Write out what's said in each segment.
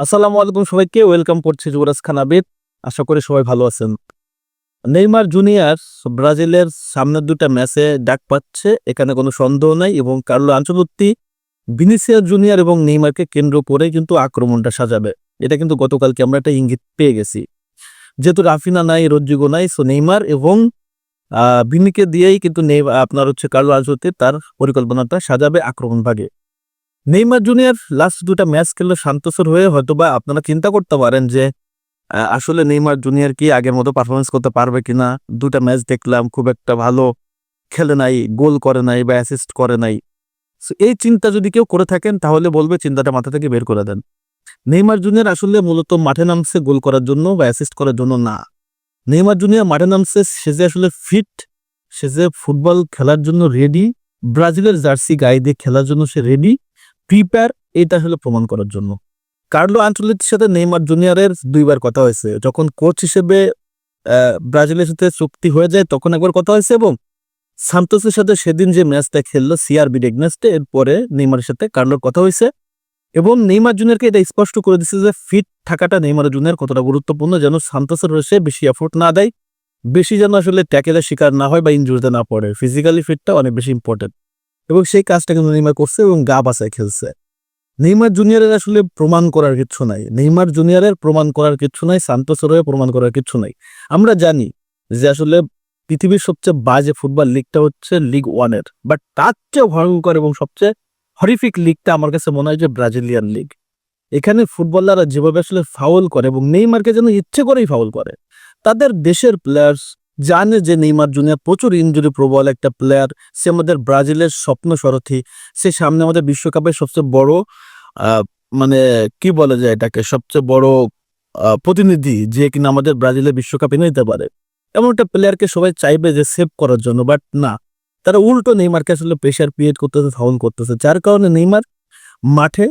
আসসালামু আলাইকুম সবাইকে, ওয়েলকাম করছি যুবরাজ খান আবিদ আশা করি সবাই ভালো আছেন। নেইমার জুনিয়র ব্রাজিলের সামনের দুটা ম্যাচে ডাক পাচ্ছে, এখানে কোনো সন্দেহ নাই এবং কার্লো আঞ্চলত্তি ভিনিসিয়াস জুনিয়র এবং নেইমারকে কেন্দ্র করে কিন্তু আক্রমণটা সাজাবে। এটা কিন্তু গতকালকে আমরা একটা ইঙ্গিত পেয়ে গেছি। যেহেতু রাফিনা নাই রজ্জিগো নাই, সো নেইমার এবং ভিনিকে দিয়েই কিন্তু নেই- আপনার হচ্ছে কার্লো আঞ্চলত্তি তার পরিকল্পনাটা সাজাবে আক্রমণ ভাগে। নেইমার জুনিয়র লাস্ট দুটা ম্যাচ খেললে শান্তসর হয়ে হয়তোবা আপনারা চিন্তা করতে পারেন যে আসলে নেইমার জুনিয়র কি আগের মতো পারফরমেন্স করতে পারবে কিনা? দুটা ম্যাচ দেখলাম, খুব একটা ভালো খেলে নাই, গোল করে নাই বা অ্যাসিস্ট করে নাই। এই চিন্তা যদি কেউ করে থাকেন, তাহলে বলবে, চিন্তাটা মাথা থেকে বের করে দেন। নেইমার জুনিয়র আসলে মূলত মাঠে নামছে গোল করার জন্য বা অ্যাসিস্ট করার জন্য না। নেইমার জুনিয়র মাঠে নামছে সে যে আসলে ফিট সে যে ফুটবল খেলার জন্য রেডি ব্রাজিলের জার্সি গায়ে দিয়ে খেলার জন্য সে রেডি প্রিপেয়ার এটা আসলে প্রমাণ করার জন্য। কার্লো আঞ্চলিকের সাথে নেইমার জুনিয়রের দুইবার কথা হয়েছে। যখন কোচ হিসেবে ব্রাজিলের সাথে চুক্তি হয়ে যায়, তখন একবার কথা হয়েছে এবং সান্তোসের সাথে সেদিন যে ম্যাচটা খেললো, সিআরবি ডেগনেস্টে এরপরে নেইমারের সাথে কার্লোর কথা হয়েছে। এবং নেইমার জুনিয়রকে এটা স্পষ্ট করে দিচ্ছে যে ফিট থাকাটা নেইমার জুনিয়র কতটা গুরুত্বপূর্ণ, যেন সান্তোসের রয়েছে বেশি এফোর্ট না দেয়। বেশি যেন আসলে ট্যাকেলের শিকার না হয় বা ইনজুরিতে না পড়ে। ফিজিক্যালি ফিটটা অনেক বেশি ইম্পর্টেন্ট এবং সেই কাজটা কিন্তু নেইমার করছে এবং গা বাসায় খেলছে। নেইমার জুনিয়রের আসলে প্রমাণ করার কিছু নাই। নেইমার জুনিয়রের প্রমাণ করার কিছু নাই, সান্তোসের হয়ে প্রমাণ করার কিছু নাই। আমরা জানি যে আসলে পৃথিবীর সবচেয়ে বাজে ফুটবল লিগটা হচ্ছে লিগ ওয়ানের। বাট তার চেয়ে ভয়ঙ্কর এবং সবচেয়ে হরিফিক লিগটা আমার কাছে মনে হয় যে ব্রাজিলিয়ান লিগ। এখানে ফুটবলাররা যেভাবে আসলে ফাউল করে এবং নেইমারকে যেন ইচ্ছে করেই ফাউল করে, তাদের দেশের প্লেয়ার্স জানে যে নেইমার জুনিয়ার প্রচুর ইনজুরি প্রবল একটা প্লেয়ার সে আমাদের ব্রাজিলের স্বপ্ন সারথি। সে সামনে আমাদের বিশ্বকাপের সবচেয়ে বড় মানে কি বলা যায় এটাকে, সবচেয়ে বড় প্রতিনিধি যে কিনা আমাদের ব্রাজিলের বিশ্বকাপ এনে দিতে পারে। এমন একটা প্লেয়ারকে সবাই চাইবে যে সেভ করার জন্য বাট না। তারা উল্টো নেইমারকে আসলে প্রেশার ক্রিয়েট করতেছে ফাউল করতেছে। যার কারণে নেইমার মাঠে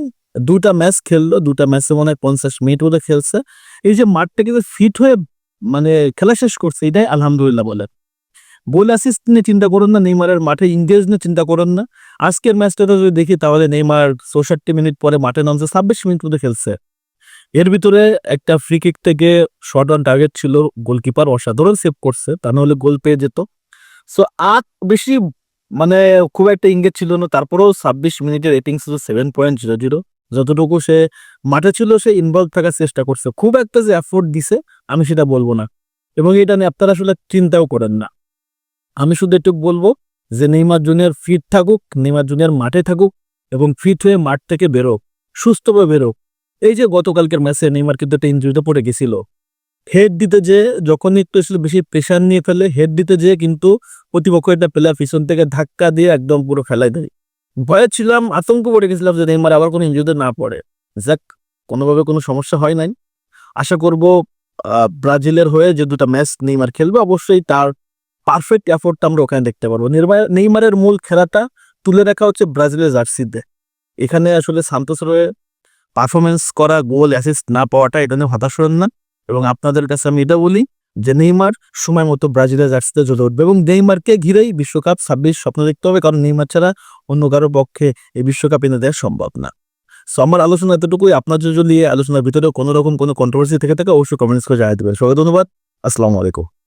দুটা ম্যাচ খেললো দুটা ম্যাচে মনে হয় পঞ্চাশ মিনিট মধ্যে খেলছে। এই যে মাঠটা কিন্তু ফিট হয়ে মানে খেলা শেষ করছে, এটাই আলহামদুলিল্লাহ বলে। গোল অ্যাসিস্ট নিয়ে চিন্তা করুন না, নেইমারের মাঠে ইংগেজ নিয়ে চিন্তা করুন না। আজকের ম্যাচটা যদি দেখি, তাহলে নেইমার চৌষট্টি মিনিট পরে মাঠে নামছে, ছাব্বিশ মিনিট মধ্যে খেলছে। এর ভিতরে একটা ফ্রি কিক থেকে শর্ট অন টার্গেট ছিল গোলকিপার অসাধারণ সেভ করছে, তা নাহলে গোল পেয়ে যেত। সো আর বেশি মানে খুব একটা ইঙ্গেজ ছিল না, তারপরেও ছাব্বিশ মিনিটের রেটিং ছিল সেভেন পয়েন্ট জিরো জিরো যতটুকু সে মাঠে ছিল, সে ইনভলভ থাকার চেষ্টা করছে। খুব একটা যে এফোর্ট দিছে, আমি সেটা বলব না। এবং এটা নিয়ে আপনারা আসলে চিন্তাও করেন না। আমি শুধু একটু বলব যে নেইমার জুনিয়র ফিট থাকুক, নেইমার জুনিয়র মাঠে থাকুক এবং ফিট হয়ে মাঠ থেকে বেরোক, সুস্থভাবে বেরোক। এই যে গতকালকের ম্যাচে নেইমার কিন্তু একটা ইঞ্জুরিতে পড়ে গেছিল। হেড দিতে যে যখন একটু আসলে বেশি প্রেশার নিয়ে ফেলে হেড দিতে যে কিন্তু প্রতিপক্ষ একটা প্লেয়ার পিছন থেকে ধাক্কা দিয়ে একদম পুরো ফেলাই দেয়। ভয়ে ছিলাম, আতঙ্ক পড়ে গেছিলাম যে নেইমার আবার কোনো ইঞ্জুরিতে না পড়ে। যাক, কোনোভাবে কোনো সমস্যা হয় নাই। আশা করব ব্রাজিলের হয়ে যে দুটা ম্যাচ নেইমার খেলবে, অবশ্যই তার পারফেক্ট এফোর্টটা আমরা ওখানে দেখতে পারব। নেইমারের মূল খেলাটা তুলে রাখা হচ্ছে ব্রাজিলের জার্সিতে। এখানে আসলে সান্তোস হয়ে পারফরমেন্স করা গোল অ্যাসিস্ট না পাওয়াটা এটা নিয়ে হতাশ হন না। এবং আপনাদের কাছে আমি এটা বলি যে নেইমার সময় মতো ব্রাজিলের জার্সিতে জ্বলে উঠবে এবং নেইমারকে ঘিরেই বিশ্বকাপ ছাব্বিশ স্বপ্ন দেখতে হবে, কারণ নেইমার ছাড়া অন্য কারোর পক্ষে এই বিশ্বকাপ এনে দেওয়া সম্ভব না। সো আমার আলোচনা এতটুকুই। আপনার যদি আলোচনার ভিতরে কোনো রকম কোনো কন্ট্রোভার্সি থেকে থাকে, অবশ্যই কমেন্টস করে জানিয়ে দেবেন সবাই ধন্যবাদ। আসসালামু আলাইকুম।